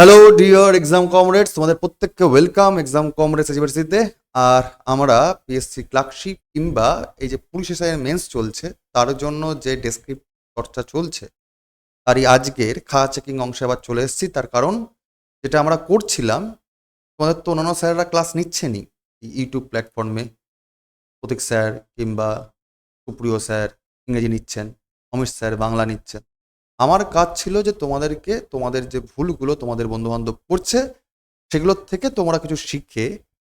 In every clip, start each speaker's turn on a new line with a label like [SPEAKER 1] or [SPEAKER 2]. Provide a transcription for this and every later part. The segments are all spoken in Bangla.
[SPEAKER 1] হ্যালো ডিওর এক্সাম কমরেডস তোমাদের প্রত্যেককে ওয়েলকাম এক্সাম কমরেডস ইউনিভার্সিটিতে আর আমরা পিএসসি ক্লার্কশিপ কিংবা এই যে পুলিশ এসআইয়ের মেন্স চলছে তার জন্য যে ডেসক্রিপ চর্চা চলছে তারই আজকের খাওয়া চেকিং অংশে আবার চলে এসেছি তার কারণ যেটা আমরা করছিলাম তোমাদের তো অন্যান্য স্যাররা ক্লাস নিচ্ছেনি ইউটিউব প্ল্যাটফর্মে প্রতীক স্যার কিংবা সুপ্রিয় স্যার ইংরেজি নিচ্ছেন অমিত স্যার বাংলা নিচ্ছেন আমার কাজ ছিল যে তোমাদেরকে তোমাদের যে ভুলগুলো তোমাদের বন্ধুবান্ধব করছে সেগুলোর থেকে তোমরা কিছু শিখে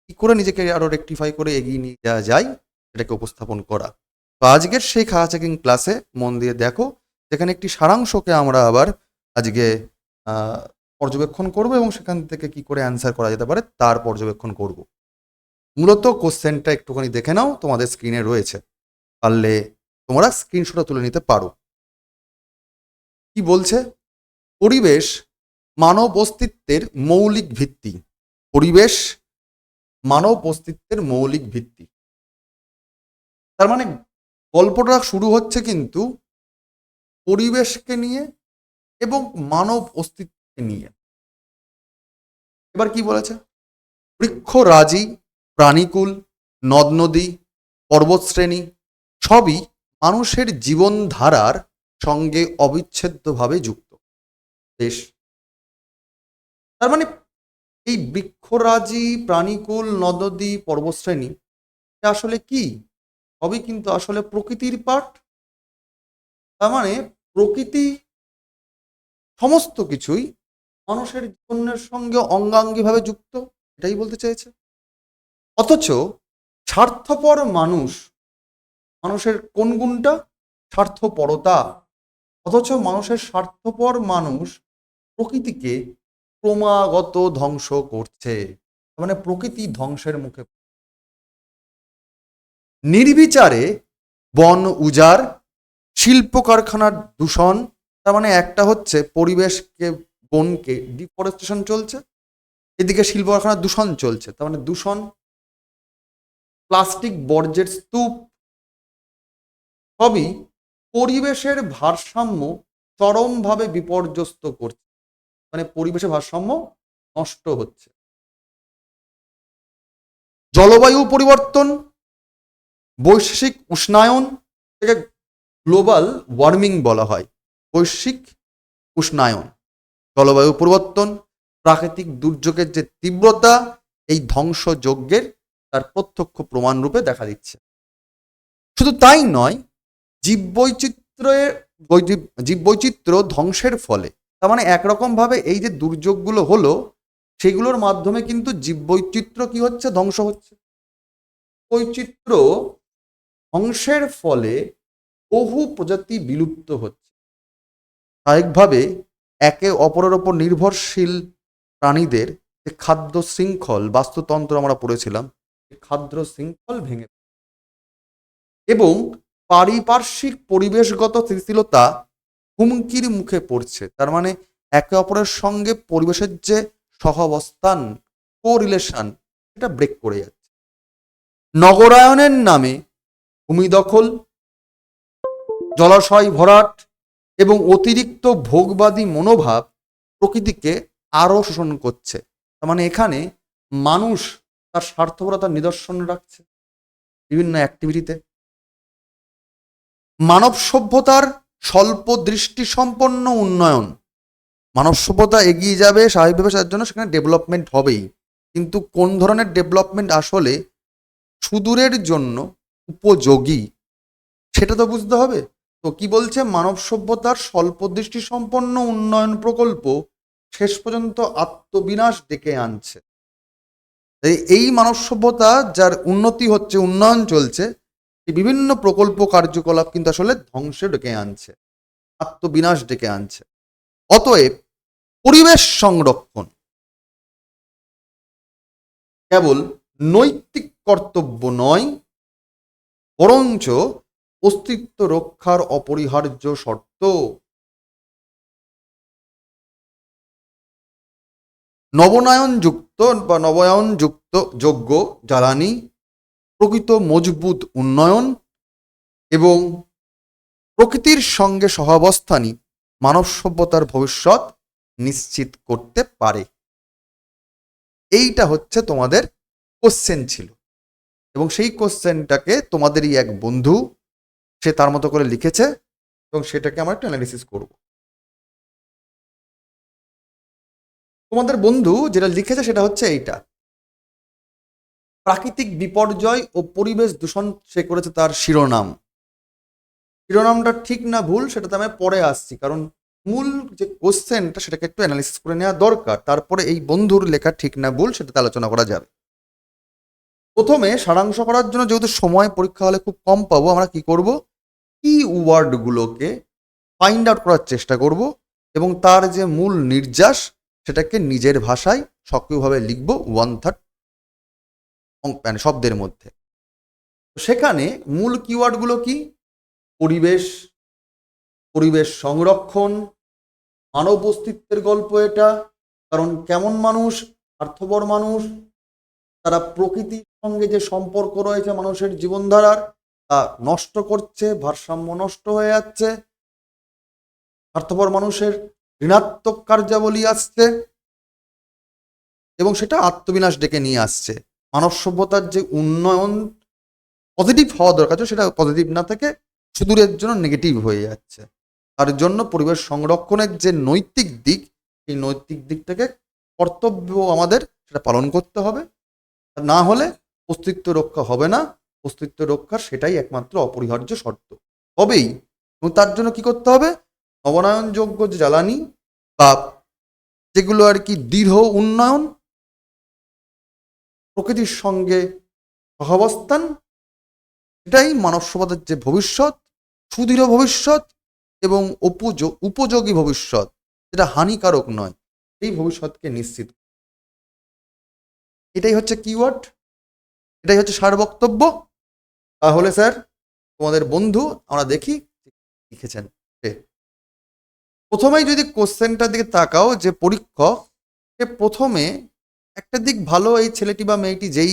[SPEAKER 1] কী করে নিজেকে আরও রেকটিফাই করে এগিয়ে নিয়ে যাওয়া যায় সেটাকে উপস্থাপন করা তো আজকের সেই খাওয়া চেকিং ক্লাসে মন দিয়ে দেখো যেখানে একটি সারাংশকে আমরা আবার আজকে পর্যবেক্ষণ করব এবং সেখান থেকে কি করে অ্যান্সার করা যেতে পারে তার পর্যবেক্ষণ করব মূলত কোশ্চেনটা একটুখানি দেখে নাও তোমাদের স্ক্রিনে রয়েছে পারলে তোমরা স্ক্রিনশটা তুলে নিতে পারো কি বলছে পরিবেশ মানব অস্তিত্বের মৌলিক ভিত্তি পরিবেশ মানব অস্তিত্বের মৌলিক ভিত্তি তার মানে গল্পটা শুরু হচ্ছে কিন্তু পরিবেশকে নিয়ে এবং মানব অস্তিত্বকে নিয়ে এবার কি বলেছে বৃক্ষরাজি প্রাণীকুল নদ নদী পর্বতশ্রেণী সবই মানুষের জীবনধারার সঙ্গে অবিচ্ছেদ্যভাবে যুক্ত দেশ তার মানে এই বৃক্ষরাজি প্রাণীকুল নদী পর্বশ্রেণী আসলে কি সবই কিন্তু আসলে প্রকৃতির পাঠ তার মানে প্রকৃতি সমস্ত কিছুই মানুষের জীবনের সঙ্গে অঙ্গাঙ্গিভাবে যুক্ত এটাই বলতে চাইছে অথচ স্বার্থপর মানুষ মানুষের কোন গুণটা স্বার্থপরতা অথচ মানুষের স্বার্থপর মানুষ প্রকৃতিকে ক্রমাগত ধ্বংস করছে মানে প্রকৃতি ধ্বংসের মুখে নির্বিচারে বন উজার শিল্প কারখানার দূষণ তার মানে একটা হচ্ছে পরিবেশকে বনকে ডিফরেস্টেশন চলছে এদিকে শিল্প কারখানার দূষণ চলছে তার মানে দূষণ প্লাস্টিক বর্জ্যের স্তূপ সবই পরিবেশের ভারসাম্য চরমভাবে বিপর্যস্ত করছে মানে পরিবেশের ভারসাম্য নষ্ট হচ্ছে জলবায়ু পরিবর্তন বৈশ্বিক উষ্ণায়ন থেকে গ্লোবাল ওয়ার্মিং বলা হয় বৈশ্বিক উষ্ণায়ন জলবায়ু পরিবর্তন প্রাকৃতিক দুর্যোগের যে তীব্রতা এই ধ্বংসযজ্ঞের তার প্রত্যক্ষ প্রমাণ রূপে দেখা দিচ্ছে শুধু তাই নয় জীববৈচিত্র্যের জীববৈচিত্র্য ধ্বংসের ফলে তার মানে একরকমভাবে এই যে দুর্যোগগুলো হলো সেগুলোর মাধ্যমে কিন্তু জীববৈচিত্র্য কি হচ্ছে ধ্বংস হচ্ছে বৈচিত্র্য ধ্বংসের ফলে বহু প্রজাতি বিলুপ্ত হচ্ছে স্বাভাবিকভাবে একে অপরের ওপর নির্ভরশীল প্রাণীদের যে খাদ্য শৃঙ্খল বাস্তুতন্ত্র আমরা পড়েছিলাম খাদ্য শৃঙ্খল ভেঙে এবং পারিপার্শ্বিক পরিবেশগত স্থিতিশীলতা হুমকির মুখে পড়ছে তার মানে একে অপরের সঙ্গে পরিবেশের যে সহাবস্থান কো রিলেশন এটা ব্রেক করে যাচ্ছে নগরায়নের নামে ভূমি দখল জলাশয় ভরাট এবং অতিরিক্ত ভোগবাদী মনোভাব প্রকৃতিকে আরও শোষণ করছে তার মানে এখানে মানুষ তার স্বার্থপরতার নিদর্শন রাখছে বিভিন্ন অ্যাক্টিভিটিতে মানব সভ্যতার স্বল্প দৃষ্টিসম্পন্ন উন্নয়ন মানব সভ্যতা এগিয়ে যাবে স্বাভাবিকভাবে তার জন্য সেখানে ডেভেলপমেন্ট হবেই কিন্তু কোন ধরনের ডেভেলপমেন্ট আসলে সুদূরের জন্য উপযোগী সেটা তো বুঝতে হবে তো কি বলছে মানব সভ্যতার স্বল্প দৃষ্টিসম্পন্ন উন্নয়ন প্রকল্প শেষ পর্যন্ত আত্মবিনাশ ডেকে আনছে এই মানব সভ্যতা যার উন্নতি হচ্ছে উন্নয়ন চলছে বিভিন্ন প্রকল্প কার্যকলাপ কিন্তু আসলে ধ্বংসে ডেকে আনছে আত্মবিনাশ ডেকে আনছে অতএব পরিবেশ সংরক্ষণ কেবল নৈতিক কর্তব্য নয় বরঞ্চ অস্তিত্ব রক্ষার অপরিহার্য শর্ত যুক্ত বা নবায়নযুক্ত যোগ্য জ্বালানি প্রকৃত মজবুত উন্নয়ন এবং প্রকৃতির সঙ্গে সহাবস্থানই মানব সভ্যতার ভবিষ্যৎ নিশ্চিত করতে পারে এইটা হচ্ছে তোমাদের কোশ্চেন ছিল এবং সেই কোশ্চেনটাকে তোমাদেরই এক বন্ধু সে তার মতো করে লিখেছে এবং সেটাকে আমরা একটু অ্যানালিসিস করব তোমাদের বন্ধু যেটা লিখেছে সেটা হচ্ছে এইটা প্রাকৃতিক বিপর্যয় ও পরিবেশ দূষণ সে করেছে তার শিরোনাম শিরোনামটা ঠিক না ভুল সেটাতে আমি পরে আসছি কারণ মূল যে কোশ্চেনটা সেটাকে একটু অ্যানালিসিস করে নেওয়া দরকার তারপরে এই বন্ধুর লেখা ঠিক না ভুল সেটাতে আলোচনা করা যাবে প্রথমে সারাংশ করার জন্য যেহেতু সময় পরীক্ষা হলে খুব কম পাবো আমরা কি করব কি ওয়ার্ডগুলোকে ফাইন্ড আউট করার চেষ্টা করব এবং তার যে মূল নির্যাস সেটাকে নিজের ভাষায় সক্রিয়ভাবে লিখব ওয়ান থার্ড মানে শব্দের মধ্যে সেখানে মূল কিওয়ার্ডগুলো কি পরিবেশ পরিবেশ সংরক্ষণ মানব অস্তিত্বের গল্প এটা কারণ কেমন মানুষ স্বার্থপর মানুষ তারা প্রকৃতির সঙ্গে যে সম্পর্ক রয়েছে মানুষের জীবনধারার তা নষ্ট করছে ভারসাম্য নষ্ট হয়ে যাচ্ছে স্বার্থপর মানুষের ঋণাত্মক কার্যাবলী আসছে এবং সেটা আত্মবিনাশ ডেকে নিয়ে আসছে মানব সভ্যতার যে উন্নয়ন পজিটিভ হওয়া দরকার ছিল সেটা পজিটিভ না থেকে সুদূরের জন্য নেগেটিভ হয়ে যাচ্ছে তার জন্য পরিবেশ সংরক্ষণের যে নৈতিক দিক এই নৈতিক দিকটাকে কর্তব্য আমাদের সেটা পালন করতে হবে না হলে অস্তিত্ব রক্ষা হবে না অস্তিত্ব রক্ষা সেটাই একমাত্র অপরিহার্য শর্ত হবেই এবং তার জন্য কি করতে হবে নবনায়নযোগ্য যে জ্বালানি বা যেগুলো আর কি দৃঢ় উন্নয়ন প্রকৃতির সঙ্গে সহাবস্থান এটাই মানব সভ্যতার যে ভবিষ্যৎ সুদৃঢ় ভবিষ্যৎ এবং উপযোগী ভবিষ্যৎ যেটা হানিকারক নয় এই ভবিষ্যৎকে নিশ্চিত এটাই হচ্ছে কিওয়ার্ড এটাই হচ্ছে সার বক্তব্য তাহলে স্যার তোমাদের বন্ধু আমরা দেখি লিখেছেন প্রথমেই যদি কোশ্চেনটার দিকে তাকাও যে পরীক্ষক সে প্রথমে একটা দিক ভালো এই ছেলেটি বা মেয়েটি যেই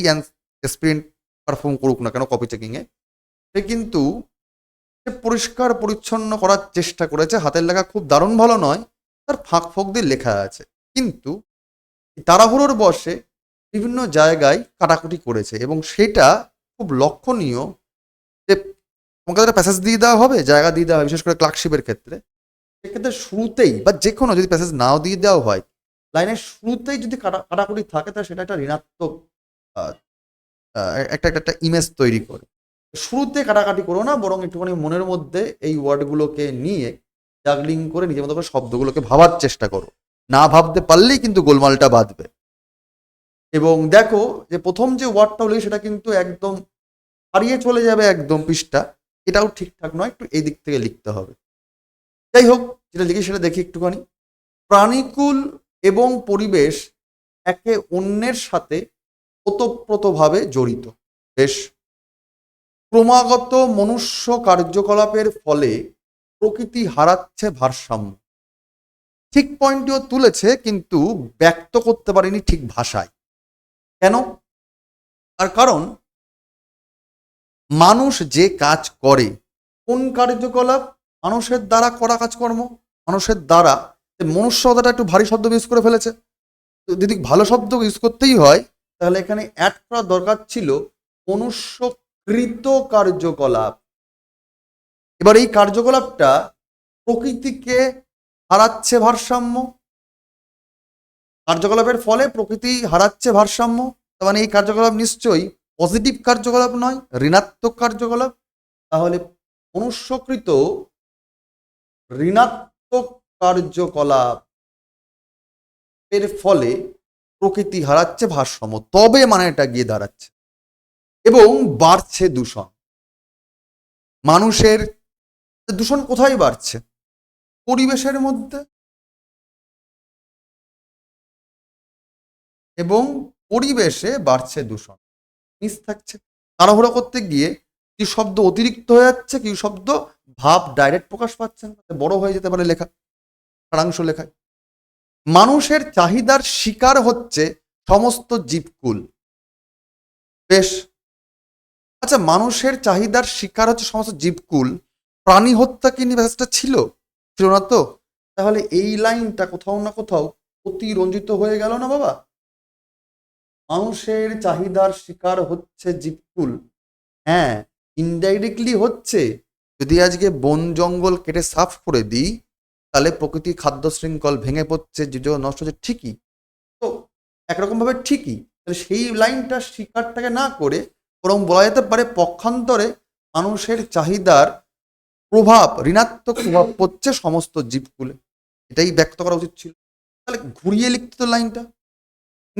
[SPEAKER 1] স্প্রিন্ট পারফর্ম করুক না কেন কপি চেকিংয়ে সে কিন্তু সে পরিষ্কার পরিচ্ছন্ন করার চেষ্টা করেছে হাতের লেখা খুব দারুণ ভালো নয় তার ফাঁক ফোঁক দিয়ে লেখা আছে কিন্তু তাড়াহুড়োর বসে বিভিন্ন জায়গায় কাটাকুটি করেছে এবং সেটা খুব লক্ষণীয় যে তোমাকে একটা প্যাসেজ দিয়ে দেওয়া হবে জায়গা দিয়ে দেওয়া হবে বিশেষ করে ক্লার্কশিপের ক্ষেত্রে সেক্ষেত্রে শুরুতেই বা যে কোনো যদি প্যাসেজ নাও দিয়ে দেওয়া হয় লাইনের শুরুতেই যদি কাটাকুটি থাকে তাহলে সেটা একটা ঋণাত্মক একটা একটা ইমেজ তৈরি করে শুরুতে কাটাকাটি করো না বরং একটুখানি মনের মধ্যে এই ওয়ার্ডগুলোকে নিয়ে জাগলিং করে নিজের মতো করে শব্দগুলোকে ভাবার চেষ্টা করো না ভাবতে পারলেই কিন্তু গোলমালটা বাঁধবে এবং দেখো যে প্রথম যে ওয়ার্ডটা হলে সেটা কিন্তু একদম হারিয়ে চলে যাবে একদম পৃষ্ঠা এটাও ঠিকঠাক নয় একটু এই দিক থেকে লিখতে হবে যাই হোক যেটা লিখি সেটা দেখি একটুখানি প্রাণীকুল এবং পরিবেশ একে অন্যের সাথে ওতপ্রোতভাবে জড়িত বেশ ক্রমাগত মনুষ্য কার্যকলাপের ফলে প্রকৃতি হারাচ্ছে ভারসাম্য ঠিক পয়েন্টটিও তুলেছে কিন্তু ব্যক্ত করতে পারেনি ঠিক ভাষায় কেন আর কারণ মানুষ যে কাজ করে কোন কার্যকলাপ মানুষের দ্বারা করা কাজকর্ম মানুষের দ্বারা মনুষ্যতাটা একটু ভারী শব্দ ইউজ করে ফেলেছে যদি ভালো শব্দ ইউজ করতেই হয় তাহলে এখানে অ্যাড করা দরকার ছিল মনুষ্যকৃত কার্যকলাপ এবার এই কার্যকলাপটা প্রকৃতিকে হারাচ্ছে ভারসাম্য কার্যকলাপের ফলে প্রকৃতি হারাচ্ছে ভারসাম্য তার মানে এই কার্যকলাপ নিশ্চয়ই পজিটিভ কার্যকলাপ নয় ঋণাত্মক কার্যকলাপ তাহলে মনুষ্যকৃত ঋণাত্মক কার্যকলাপ এর ফলে প্রকৃতি হারাচ্ছে ভারসাম্য তবে মানে এটা গিয়ে দাঁড়াচ্ছে এবং বাড়ছে দূষণ মানুষের দূষণ কোথায় বাড়ছে পরিবেশের মধ্যে এবং পরিবেশে বাড়ছে দূষণ মিস থাকছে তাড়াহুড়ো করতে গিয়ে কি শব্দ অতিরিক্ত হয়ে যাচ্ছে কি শব্দ ভাব ডাইরেক্ট প্রকাশ পাচ্ছে না বড় হয়ে যেতে পারে লেখা সারাংশ লেখায় মানুষের চাহিদার শিকার হচ্ছে সমস্ত জীবকুল বেশ আচ্ছা মানুষের চাহিদার শিকার হচ্ছে সমস্ত জীবকুল প্রাণী হত্যা কি নিবাসটা ছিল ছিল না তো তাহলে এই লাইনটা কোথাও না কোথাও অতিরঞ্জিত হয়ে গেল না বাবা মানুষের চাহিদার শিকার হচ্ছে জীবকুল হ্যাঁ ইনডাইরেক্টলি হচ্ছে যদি আজকে বন জঙ্গল কেটে সাফ করে দিই তাহলে প্রকৃতি খাদ্য শৃঙ্খল ভেঙে পড়ছে যে নষ্ট হচ্ছে ঠিকই তো একরকমভাবে ঠিকই তাহলে সেই লাইনটা শিকারটাকে না করে বরং বলা যেতে পারে পক্ষান্তরে মানুষের চাহিদার প্রভাব ঋণাত্মক প্রভাব পড়ছে সমস্ত জীবকুলে এটাই ব্যক্ত করা উচিত ছিল তাহলে ঘুরিয়ে লিখতে তো লাইনটা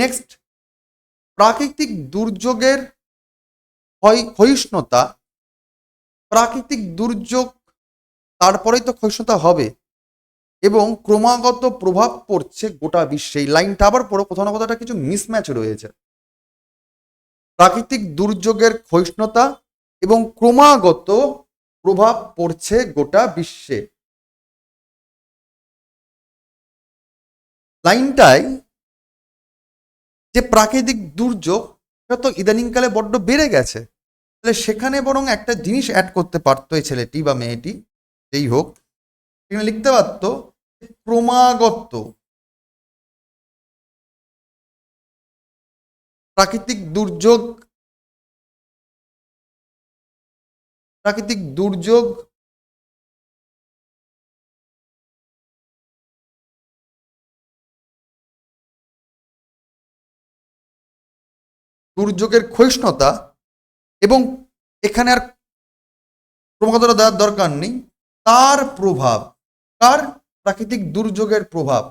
[SPEAKER 1] নেক্সট প্রাকৃতিক দুর্যোগের ক্ষয়িষ্ণুতা প্রাকৃতিক দুর্যোগ তারপরেই তো ক্ষয়িষ্ণুতা হবে এবং ক্রমাগত প্রভাব পড়ছে গোটা বিশ্বে এই লাইনটা আবার পড়ো কোথাও না কোথাও কিছু মিসম্যাচ রয়েছে প্রাকৃতিক দুর্যোগের ক্ষয়িষ্ণতা এবং ক্রমাগত প্রভাব পড়ছে গোটা বিশ্বে লাইনটাই যে প্রাকৃতিক দুর্যোগ সেটা তো ইদানিংকালে বড্ড বেড়ে গেছে তাহলে সেখানে বরং একটা জিনিস অ্যাড করতে পারতো এই ছেলেটি বা মেয়েটি যেই হোক সেখানে লিখতে পারতো ক্রমাগত প্রাকৃতিক দুর্যোগ প্রাকৃতিক দুর্যোগ দুর্যোগের ক্ষয়িষ্ণতা এবং এখানে আর ক্রমাগত দেওয়ার দরকার নেই তার প্রভাব কার প্রাকৃতিক দুর্যোগের প্রভাব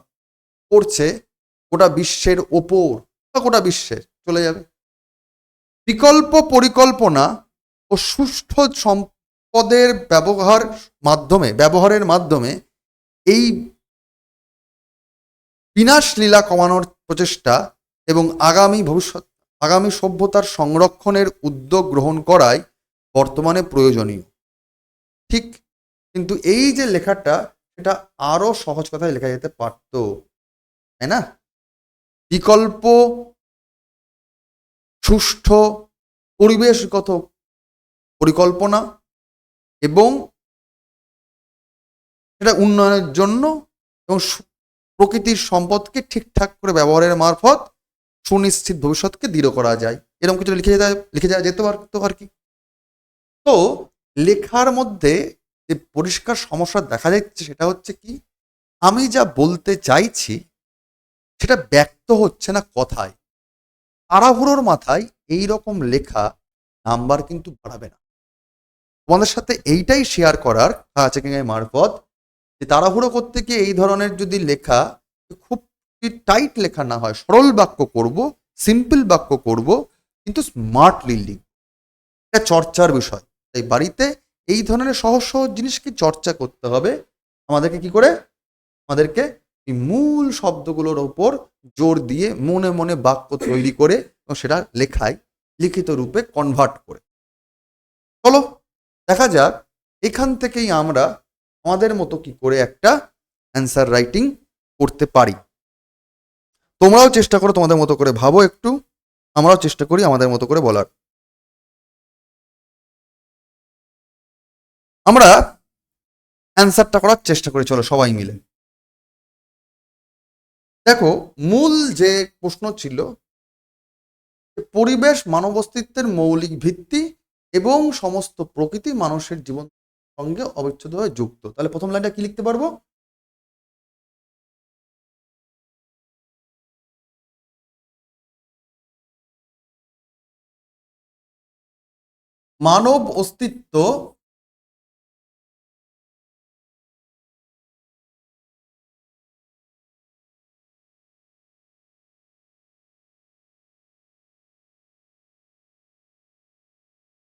[SPEAKER 1] পড়ছে গোটা বিশ্বের ওপর বা গোটা বিশ্বের চলে যাবে বিকল্প পরিকল্পনা ও সুষ্ঠ সম্পদের ব্যবহার মাধ্যমে ব্যবহারের মাধ্যমে এই বিনাশ লীলা কমানোর প্রচেষ্টা এবং আগামী ভবিষ্যৎ আগামী সভ্যতার সংরক্ষণের উদ্যোগ গ্রহণ করাই বর্তমানে প্রয়োজনীয় ঠিক কিন্তু এই যে লেখাটা সেটা আরও সহজ কথায় লেখা যেতে পারত তাই না বিকল্প সুষ্ঠ পরিবেশগত পরিকল্পনা এবং সেটা উন্নয়নের জন্য এবং প্রকৃতির সম্পদকে ঠিকঠাক করে ব্যবহারের মারফত সুনিশ্চিত ভবিষ্যৎকে দৃঢ় করা যায় এরকম কিছু লিখে যেতে লিখে যাওয়া যেতে পারতো আর কি তো লেখার মধ্যে যে পরিষ্কার সমস্যা দেখা যাচ্ছে সেটা হচ্ছে কি আমি যা বলতে চাইছি সেটা ব্যক্ত হচ্ছে না কথায় তাড়াহুড়োর মাথায় এই রকম লেখা নাম্বার কিন্তু বাড়াবে না তোমাদের সাথে এইটাই শেয়ার করার চেকিংয়ের মারফত যে তাড়াহুড়ো করতে গিয়ে এই ধরনের যদি লেখা খুব টাইট লেখা না হয় সরল বাক্য করব সিম্পল বাক্য করব কিন্তু স্মার্টলি লিখব এটা চর্চার বিষয় তাই বাড়িতে এই ধরনের সহজ সহজ জিনিসকে চর্চা করতে হবে আমাদেরকে কি করে আমাদেরকে এই মূল শব্দগুলোর ওপর জোর দিয়ে মনে মনে বাক্য তৈরি করে এবং সেটা লেখায় লিখিত রূপে কনভার্ট করে চলো দেখা যাক এখান থেকেই আমরা আমাদের মতো কি করে একটা অ্যান্সার রাইটিং করতে পারি তোমরাও চেষ্টা করো তোমাদের মতো করে ভাবো একটু আমরাও চেষ্টা করি আমাদের মতো করে বলার আমরা অ্যান্সারটা করার চেষ্টা করি চলো সবাই মিলে দেখো মূল যে প্রশ্ন ছিল পরিবেশ মানব অস্তিত্বের মৌলিক ভিত্তি এবং সমস্ত প্রকৃতি মানুষের জীবন সঙ্গে অবিচ্ছেদভাবে যুক্ত তাহলে প্রথম লাইনটা কি লিখতে পারবো মানব অস্তিত্ব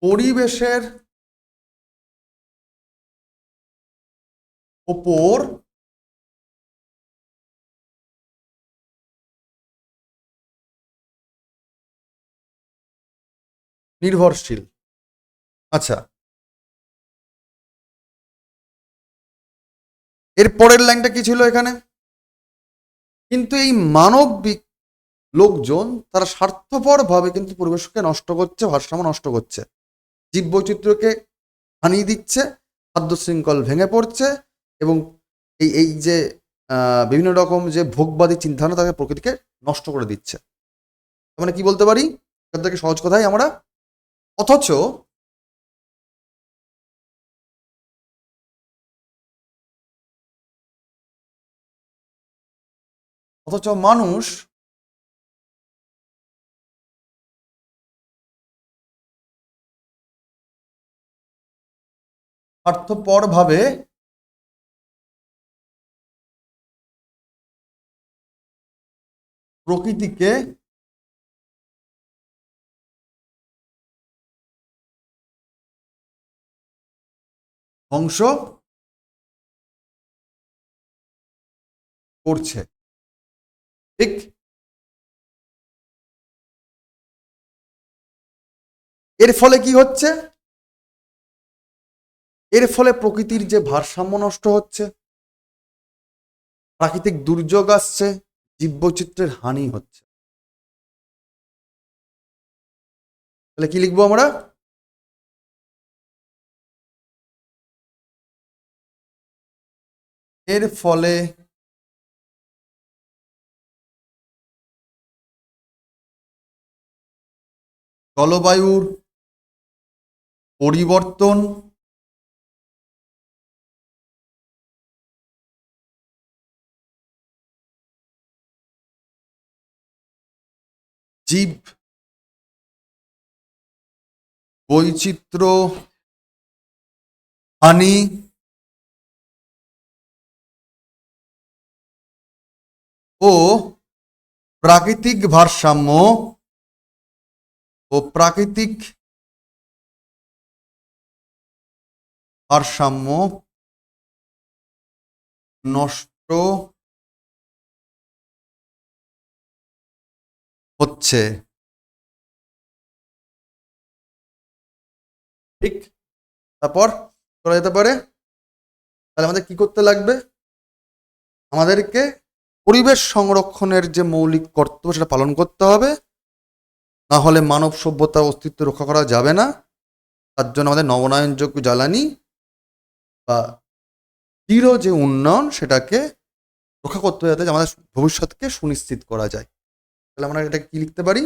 [SPEAKER 1] পরিবেশের ওপর নির্ভরশীল আচ্ছা এর পরের লাইনটা কি ছিল এখানে কিন্তু এই মানবিক লোকজন তারা স্বার্থপরভাবে কিন্তু পরিবেশকে নষ্ট করছে ভারসাম্য নষ্ট করছে জীববৈচিত্র্যকে হানিয়ে দিচ্ছে খাদ্য শৃঙ্খল ভেঙে পড়ছে এবং এই এই যে বিভিন্ন রকম যে ভোগবাদী চিন্তাধারা তাকে প্রকৃতিকে নষ্ট করে দিচ্ছে মানে কি বলতে পারি এখান থেকে সহজ কথাই আমরা অথচ অথচ মানুষ স্বার্থপরভাবে প্রকৃতিকে ধ্বংস করছে ঠিক এর ফলে কি হচ্ছে এর ফলে প্রকৃতির যে ভারসাম্য নষ্ট হচ্ছে প্রাকৃতিক দুর্যোগ আসছে জীববৈচিত্র্যের হানি হচ্ছে তাহলে কি লিখবো আমরা এর ফলে জলবায়ুর পরিবর্তন জীব বৈচিত্র্য হানি ও প্রাকৃতিক ভারসাম্য ও প্রাকৃতিক ভারসাম্য নষ্ট হচ্ছে ঠিক তারপর করা যেতে পারে তাহলে আমাদের কি করতে লাগবে আমাদেরকে পরিবেশ সংরক্ষণের যে মৌলিক কর্তব্য সেটা পালন করতে হবে না হলে মানব সভ্যতার অস্তিত্ব রক্ষা করা যাবে না তার জন্য আমাদের নবনায়নযোগ্য জ্বালানি বা দৃঢ় যে উন্নয়ন সেটাকে রক্ষা করতে হবে যাতে আমাদের ভবিষ্যৎকে সুনিশ্চিত করা যায় তাহলে আমরা এটা কি লিখতে পারি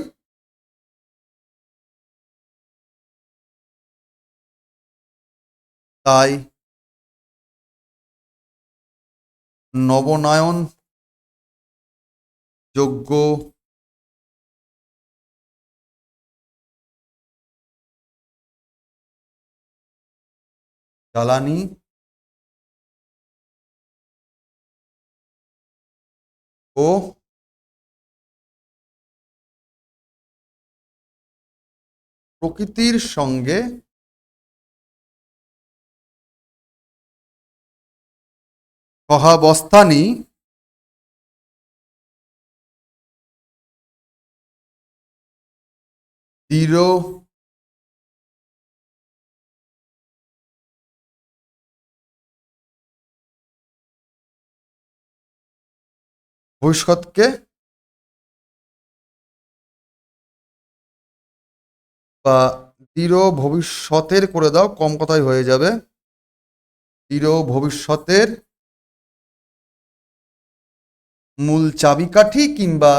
[SPEAKER 1] তাই নবনায়ন যোগ্য জ্বালানি ও প্রকৃতির সঙ্গে সহাবস্থানি দৃঢ় ভবিষ্যৎকে বা দৃঢ় ভবিষ্যতের করে দাও কম কথাই হয়ে যাবে দৃঢ় ভবিষ্যতের মূল চাবিকাঠি কিংবা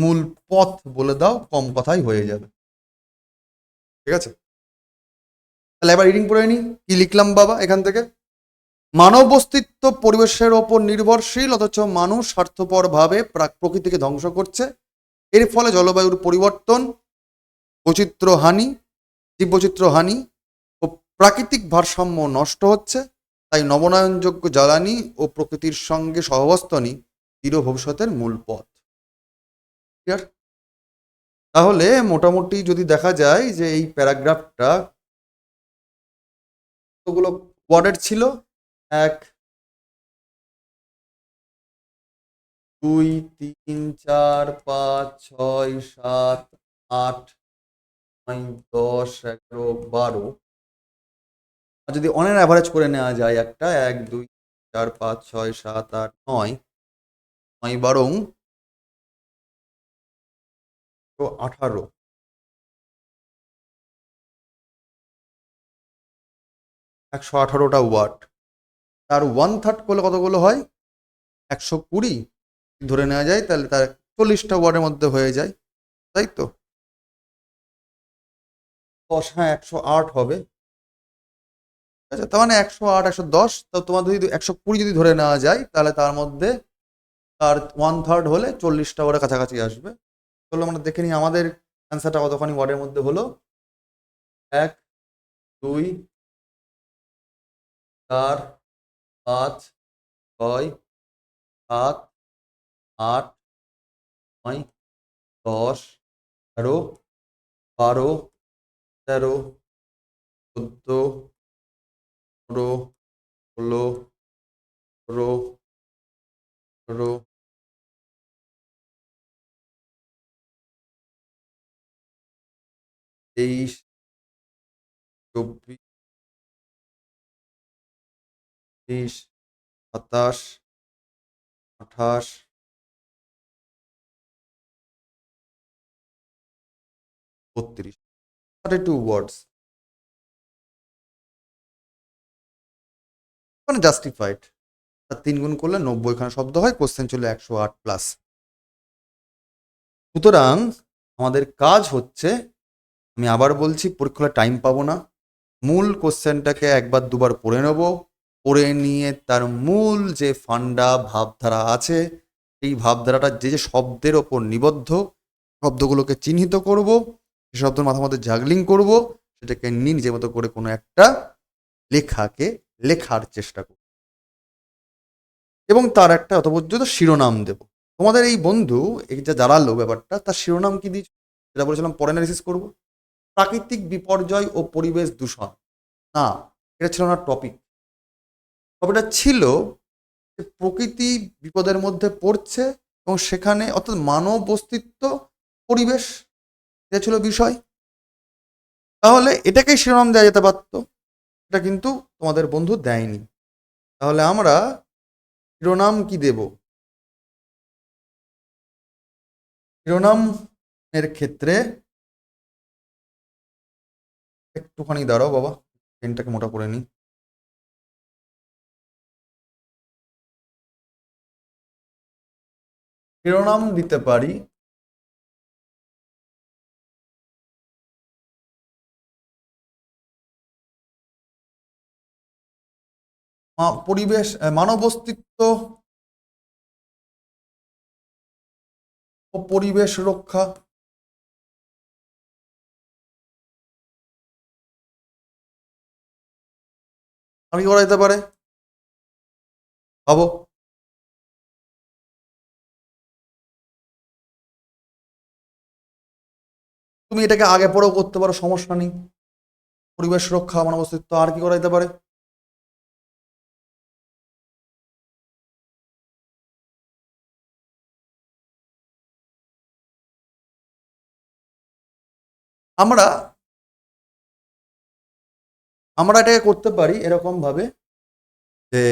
[SPEAKER 1] মূল পথ বলে দাও কম কথাই হয়ে যাবে ঠিক আছে তাহলে এবার রিডিং পড়ে নি কি লিখলাম বাবা এখান থেকে মানব অস্তিত্ব পরিবেশের ওপর নির্ভরশীল অথচ মানুষ স্বার্থপরভাবে প্রাক প্রকৃতিকে ধ্বংস করছে এর ফলে জলবায়ুর পরিবর্তন বৈচিত্র্যহানি জীববৈচিত্র্যহানি ও প্রাকৃতিক ভারসাম্য নষ্ট হচ্ছে তাই নবনায়নযোগ্য জ্বালানি ও প্রকৃতির সঙ্গে সহবস্থানই দৃঢ় ভবিষ্যতের মূল পথ ক্লিয়ার তাহলে মোটামুটি যদি দেখা যায় যে এই প্যারাগ্রাফটা কতগুলো ওয়ার্ডের ছিল এক দুই তিন চার পাঁচ ছয় সাত আট দশ এগারো বারো আর যদি অনের অ্যাভারেজ করে নেওয়া যায় একটা এক দুই চার পাঁচ ছয় সাত আট নয় নয় বারং আঠারো একশো আঠারোটা ওয়াট তার ওয়ান থার্ড করলে কতগুলো হয় একশো কুড়ি ধরে নেওয়া যায় তাহলে তার চল্লিশটা ওয়ার্ডের মধ্যে হয়ে যায় তাই তো দশ হ্যাঁ একশো আট হবে আচ্ছা তার মানে একশো আট একশো দশ তো তোমাদের যদি একশো কুড়ি যদি ধরে নেওয়া যায় তাহলে তার মধ্যে তার ওয়ান থার্ড হলে চল্লিশটা ওরা কাছাকাছি আসবে তাহলে আমরা দেখে নিই আমাদের অ্যান্সারটা কতখানি ওয়ার্ডের মধ্যে হলো এক দুই চার পাঁচ ছয় সাত আট নয় দশ এগারো বারো তেরো চোদ্দ পনেরো ষোলো সতেরো সতেরো তেইশ চব্বিশ তিরিশ সাতাশ আঠাশ বত্রিশ টু ওয়ার্ডস মানে জাস্টিফাইড তার তিন গুণ করলে নব্বই নব্বইখানা শব্দ হয় কোশ্চেন চলে একশো আট প্লাস সুতরাং আমাদের কাজ হচ্ছে আমি আবার বলছি পরীক্ষার টাইম পাবো না মূল কোশ্চেনটাকে একবার দুবার পড়ে নেব পড়ে নিয়ে তার মূল যে ফান্ডা ভাবধারা আছে এই ভাবধারাটা যে যে শব্দের ওপর নিবদ্ধ শব্দগুলোকে চিহ্নিত করবো শব্দ মাথার মধ্যে জাগলিং করব সেটাকে নিয়ে নিজের মতো করে কোনো একটা লেখাকে লেখার চেষ্টা করব এবং তার একটা অতপর্যন্ত শিরোনাম দেব তোমাদের এই বন্ধু এই যা জানালো ব্যাপারটা তার শিরোনাম কি দিয়েছ সেটা বলেছিলাম পরে অ্যানালিসিস করবো প্রাকৃতিক বিপর্যয় ও পরিবেশ দূষণ না এটা ছিল না টপিক টপিকটা ছিল যে প্রকৃতি বিপদের মধ্যে পড়ছে এবং সেখানে অর্থাৎ মানব অস্তিত্ব পরিবেশ এটা ছিল বিষয় তাহলে এটাকেই শিরোনাম দেওয়া যেতে পারত এটা কিন্তু তোমাদের বন্ধু দেয়নি তাহলে আমরা শিরোনাম কি দেব শিরোনামের ক্ষেত্রে একটুখানি দাঁড়াও বাবা পেনটাকে মোটা করে নিই শিরোনাম দিতে পারি পরিবেশ মানব অস্তিত্ব ও পরিবেশ রক্ষা আর কি করা যেতে পারে ভাবো তুমি এটাকে আগে পরেও করতে পারো সমস্যা নেই পরিবেশ রক্ষা মানব অস্তিত্ব আর কি করা যেতে পারে আমরা আমরা এটাকে করতে পারি এরকমভাবে যে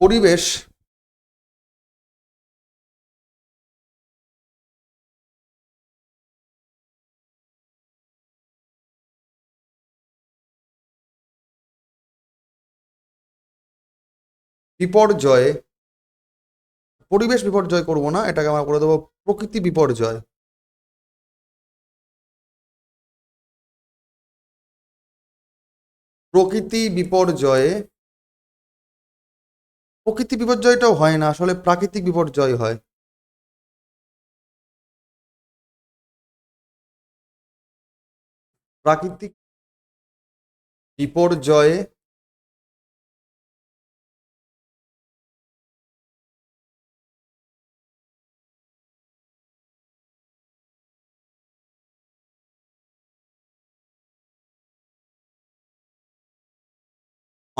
[SPEAKER 1] পরিবেশ বিপর্যয়ে পরিবেশ বিপর্যয় করব না এটাকে আমরা করে দেবো প্রকৃতি বিপর্যয় প্রকৃতি বিপর্যয়ে প্রকৃতি বিপর্যয়টাও হয় না আসলে প্রাকৃতিক বিপর্যয় হয় প্রাকৃতিক বিপর্যয়ে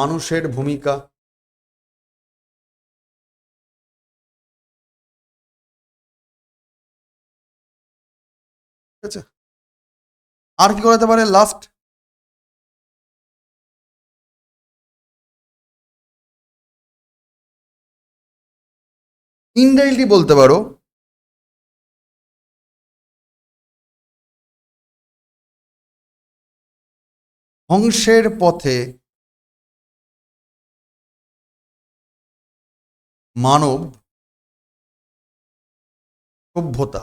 [SPEAKER 1] মানুষের ভূমিকা ঠিক আছে আর কি করাতে পারে লাস্ট ইনডাইলটি বলতে পারো ধ্বংসের পথে মানব সভ্যতা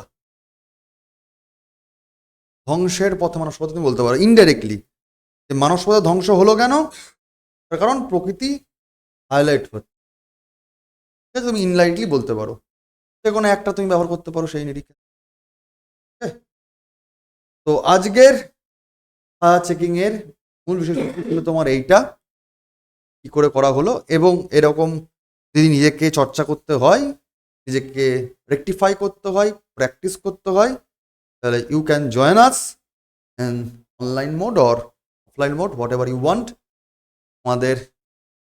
[SPEAKER 1] ধ্বংসের পথে মানব সভ্যতা তুমি বলতে পারো ইনডাইরেক্টলি যে মানব সভ্যতা ধ্বংস হলো কেন তার কারণ প্রকৃতি হাইলাইট হচ্ছে ঠিক আছে তুমি ইনলাইটলি বলতে পারো যে কোনো একটা তুমি ব্যবহার করতে পারো সেই নিরিখে তো আজকের চেকিংয়ের মূল বিষয় ছিল তোমার এইটা কি করে করা হলো এবং এরকম যদি নিজেকে চর্চা করতে হয় নিজেকে রেকটিফাই করতে হয় প্র্যাকটিস করতে হয় তাহলে you can join us online mode or offline mode whatever you want আমাদের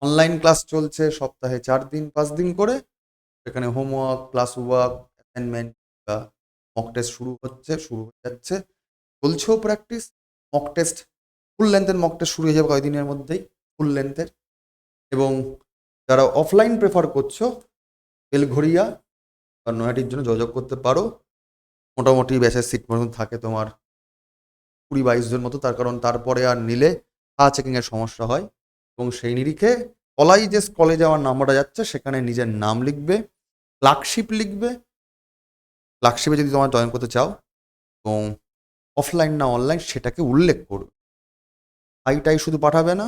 [SPEAKER 1] অনলাইন ক্লাস চলছে সপ্তাহে চার দিন পাঁচ দিন করে সেখানে হোমওয়ার্ক ক্লাস ওয়ার্ক অ্যাসাইনমেন্ট বা মক টেস্ট শুরু হচ্ছে শুরু হয়ে যাচ্ছে চলছেও প্র্যাকটিস মক টেস্ট ফুল লেন্থের মক টেস্ট শুরু হয়ে যাবে কয়েকদিনের মধ্যেই ফুল লেন্থের এবং যারা অফলাইন প্রেফার করছো তেলঘড়িয়া বা নয়াটির জন্য যোগাযোগ করতে পারো মোটামুটি ব্যাচের সিট মতো থাকে তোমার কুড়ি বাইশ জন মতো তার কারণ তারপরে আর নিলে হা চেকিংয়ের সমস্যা হয় এবং সেই নিরিখে কলাই যে কলেজে আমার নাম্বারটা যাচ্ছে সেখানে নিজের নাম লিখবে ফ্লাগশিপ লিখবে ফ্লাগশিপে যদি তোমার জয়েন করতে চাও এবং অফলাইন না অনলাইন সেটাকে উল্লেখ করবে আইটাই শুধু পাঠাবে না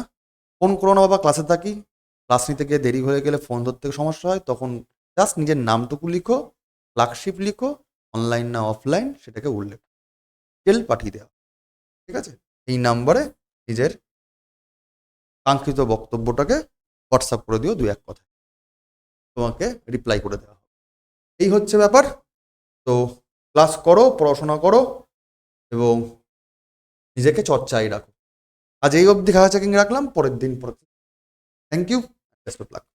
[SPEAKER 1] ফোন করো না বাবা ক্লাসে থাকি ক্লাস নিতে গিয়ে দেরি হয়ে গেলে ফোন ধরতে সমস্যা হয় তখন জাস্ট নিজের নামটুকু লিখো ফ্লাগশিপ লিখো অনলাইন না অফলাইন সেটাকে উল্লেখ ডিটেল পাঠিয়ে দেওয়া ঠিক আছে এই নাম্বারে নিজের কাঙ্ক্ষিত বক্তব্যটাকে হোয়াটসঅ্যাপ করে দিও দু এক কথা তোমাকে রিপ্লাই করে দেওয়া হবে এই হচ্ছে ব্যাপার তো ক্লাস করো পড়াশোনা করো এবং নিজেকে চর্চায় রাখো আজ এই অবধি খাওয়া চাকিং রাখলাম পরের দিন পরের Thank you. Best of luck.